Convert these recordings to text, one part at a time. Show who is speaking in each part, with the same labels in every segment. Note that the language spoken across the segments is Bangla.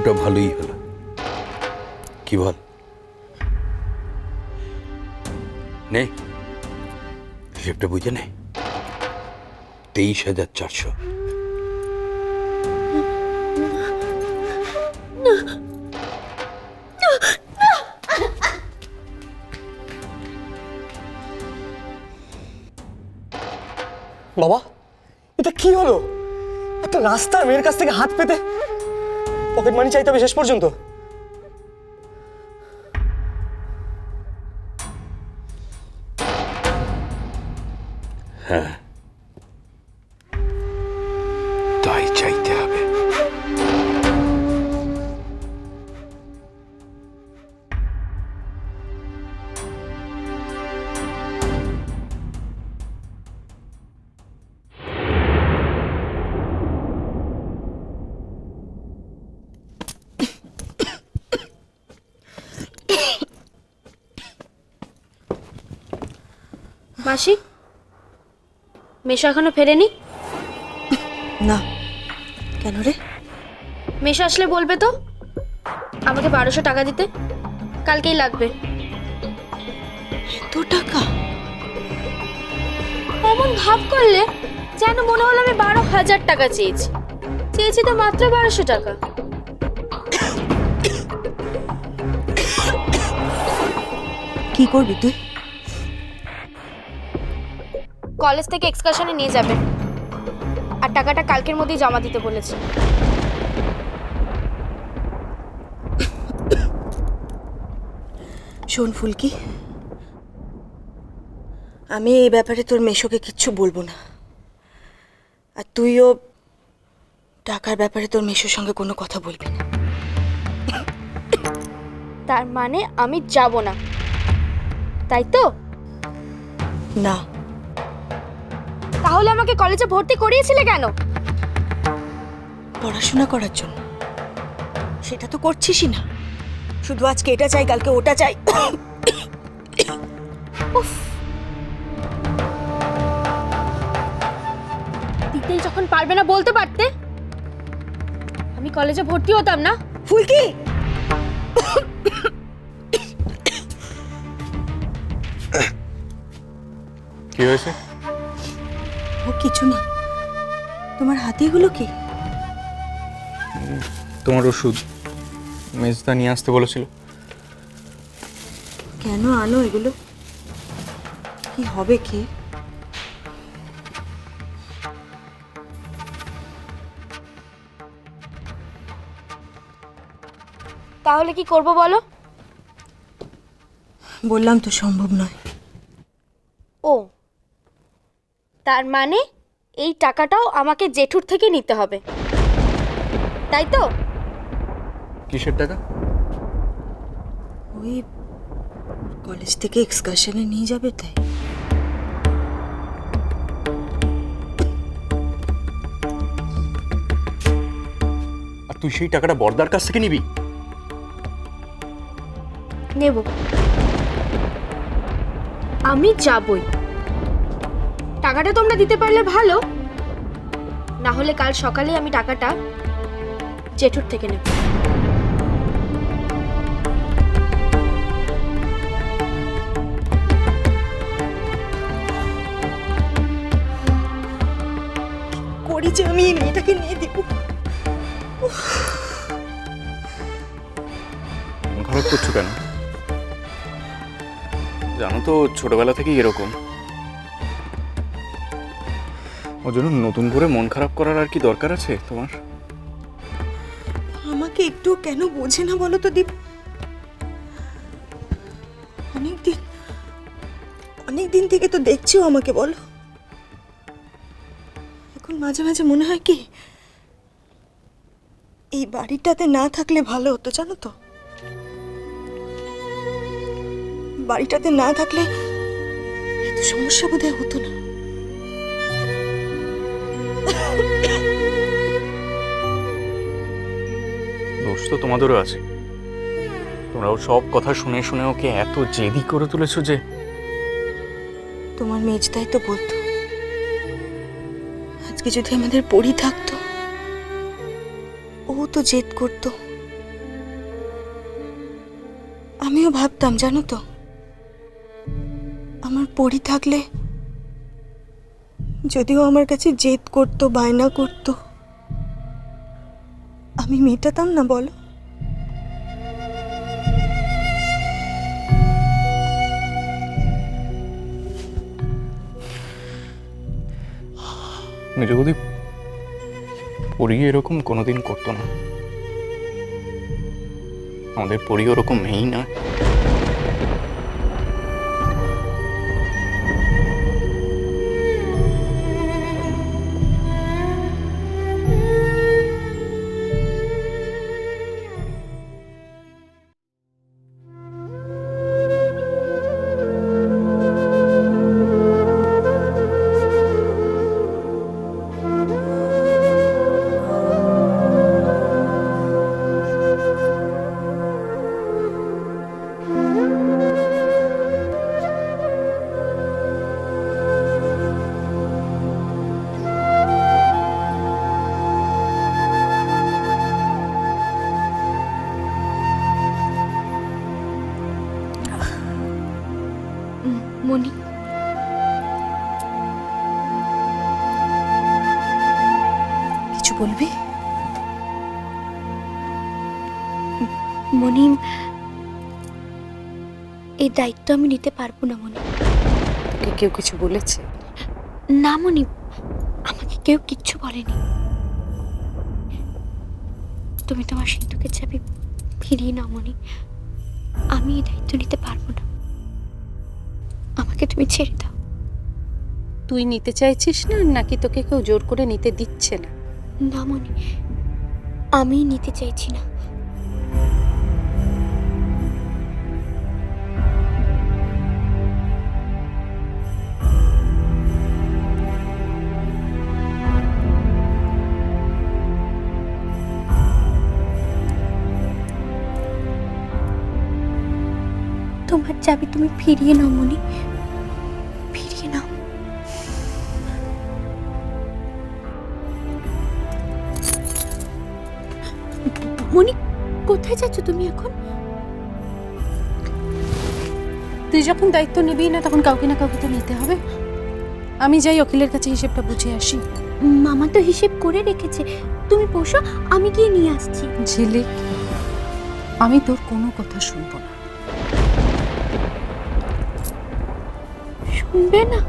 Speaker 1: শুরুটা ভালোই হলো। কি বল? নে। হিসেবটা বুঝে নে। তেইশ হাজার চারশো।
Speaker 2: বাবা, এটা কি হলো? একটা রাস্তার মেয়ের কাছ থেকে হাত পেতে পকেট মানি চাইতে হবে শেষ পর্যন্ত। হ্যাঁ।
Speaker 1: তাই চাইতে
Speaker 3: মাসি? মেশো এখনও ফেরেনি?
Speaker 4: না। কেন রে?
Speaker 3: মেশো আসলে বলবে তো? আমাকে বারোশো টাকা দিতে। কালকেই লাগবে।
Speaker 4: এত টাকা?
Speaker 3: এমন ভাব করলে যেন মনে হলো আমি বারো হাজার টাকা চেয়েছি। চেয়েছি তো মাত্র বারোশো টাকা।
Speaker 4: কি করবি তুই?
Speaker 3: কলেজ থেকে এক্সকারশনে নিয়ে যাবে। আর টাকাটা কালকের মধ্যেই জমা দিতে বলেছে।
Speaker 4: শোন ফুলকি আমি এই ব্যাপারে তোর মেশোকে কিচ্ছু বলব না। আর তুইও টাকার ব্যাপারে তোর মেশোর সঙ্গে কোনো কথা বলবি না।
Speaker 3: তার মানে আমি যাব না। তাই তো?
Speaker 4: না।
Speaker 3: তাহলে আমাকে কলেজে ভর্তি করিয়েছিলে কেন?
Speaker 4: পড়াশোনা করার জন্য। সেটা তো করছিসই না। শুধু আজকে এটা চাই কালকে ওটা চাই।
Speaker 3: দিতেই যখন পারবে না বলতে পারতে আমি কলেজে ভর্তি হতাম না।
Speaker 4: ফুলকি!
Speaker 5: কি হয়েছে?
Speaker 4: কিছু না। তোমার হাতে এগুলো কি?
Speaker 5: তোমার ওষুধ মেজদা নিয়ে আসতে বলেছিল।
Speaker 4: কেন আনো এগুলো? কি হবে কি?
Speaker 3: তাহলে কি করব বলো?
Speaker 4: বললাম তো সম্ভব নয়।
Speaker 3: ও তার মানে এই টাকাটাও আমাকে জেঠুর থেকে নিতে হবে। তাই তো?
Speaker 5: কিসের টাকা?
Speaker 4: ওই কলেজ থেকে এক্সকারশনে নিয়ে যাবে তাই।
Speaker 5: আর তুই সেই টাকাটা বর্দার কাছ থেকে নিবি?
Speaker 3: নেব। আমি যাবই। টাকাটা তোমরা দিতে পারলে ভালো। না হলে কাল সকালে আমি টাকাটা জেঠুর থেকে নেব।
Speaker 4: করি যে আমি এই মেয়েটাকে নিয়ে দিব।
Speaker 5: খারাপ করছ কেন? জানো তো ছোটবেলা থেকেই এরকম। নতুন করে মন খারাপ করার আর কি দরকার আছে তোমার?
Speaker 4: আমাকে একটু কেন বোঝে না বলো তো দীপ? অনেক দিন অনেক দিন থেকে তো দেখছিও আমাকে বলো। এখন মাঝে মাঝে মনে হয় কি, এই বাড়িটাতে না থাকলে ভালো হতো, জানো তো? বাড়িটাতে না থাকলে এত সমস্যা বোধহয় হতো না।
Speaker 5: দোষ তো তোমাদেরও আছে। তোমরাও সব কথা শুনে শুনে ওকে এত জেদি করে তুলেছো যে
Speaker 4: তোমার মেজদাই তো বলতো। আজকে যদি আমাদের পড়ি থাকতো, ও তো জেদ করতো। আমিও ভাবতাম, জানো তো, আমার পড়ি থাকলে যদিও আমার কাছে জেদ করতো, বায়না করতো। আমি মেটাতাম না, বলো।
Speaker 5: মেজবদি পরি এরকম কোনোদিন করতো না। আমাদের পরি ওরকম মেয়েই না।
Speaker 4: বলবি?
Speaker 6: মনি এই দায়িত্ব আমি নিতে পারব না মনি
Speaker 4: তোকে কেউ কিছু বলেছে?
Speaker 6: না মনি আমাকে কেউ কিচ্ছু বলেনি। তুমি তোমার সিন্ধুকের চাবি ফিরিয়ে নাও মনি আমি এই দায়িত্ব নিতে পারব না। আমাকে তুমি ছেড়ে দাও।
Speaker 7: তুই নিতে চাইছিস না নাকি তোকে কেউ জোর করে নিতে দিচ্ছে না?
Speaker 6: না মনি আমি নিতে চাইছি না। তোমার চাবি তুমি ফিরিয়ে নাও মনি কোথায় যাচ্ছ তুমি এখন?
Speaker 7: তুই যখন দায়িত্ব নিবি না তখন কাউকে না কাউকে তো নিতে হবে। আমি যাই অখিলের কাছে হিসেবটা বুঝে আসি।
Speaker 6: মামা তো হিসেব করে রেখেছে। তুমি বসো আমি গিয়ে নিয়ে আসছি।
Speaker 7: ঝিলিক আমি তোর কোনো কথা শুনব না।
Speaker 6: শুনবে না?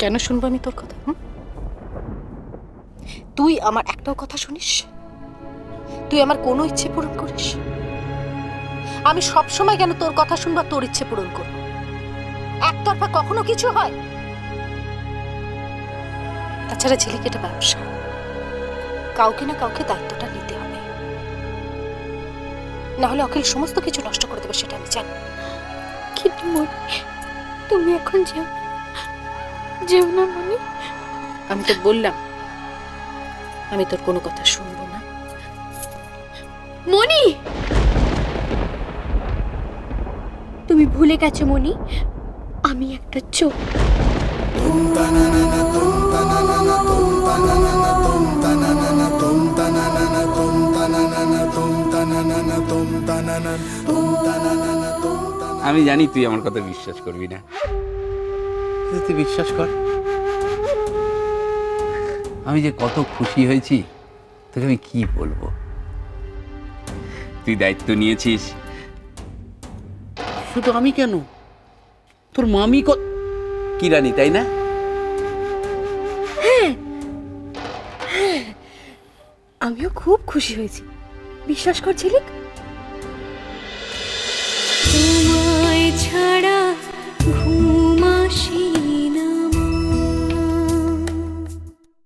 Speaker 7: কেন শুনব আমি তোর কথা? তুই আমার একটাও কথা শুনিস? তুই আমার কোনো ইচ্ছে পূরণ করিস? আমি সব সময় কেন তোর কথা শুনব তোর ইচ্ছে পূরণ করব? একতরফা কখনো কিছু হয়? তাছাড়া ঝিলিক এটা ব্যবসা। কাউকে না কাউকে দায়িত্বটা নিতে হবে। না হলে অখিল সমস্ত কিছু নষ্ট করে দেবে সেটা আমি জানি।
Speaker 6: কিন্তু মনি তুমি এখন যেও না। যেও না মনি
Speaker 7: আমি তো বললাম আমি তোর কোনো কথা শুনব না।
Speaker 6: মনি তুমি ভুলে গেছো মনি আমি একটা চোখ
Speaker 8: আমি জানি তুই আমার কথা বিশ্বাস করবি না। তুই বিশ্বাস কর? আমি যে কত খুশি হয়েছি তোকে আমি কি বলব? তুই দায়িত্ব নিয়েছিস? শুধু আমি কেন? তোর মামি ক কি রানী তাই না?
Speaker 6: আমিও খুব খুশি হয়েছি। বিশ্বাস করছিলি ঝিলিক। তোমায় ছাড়া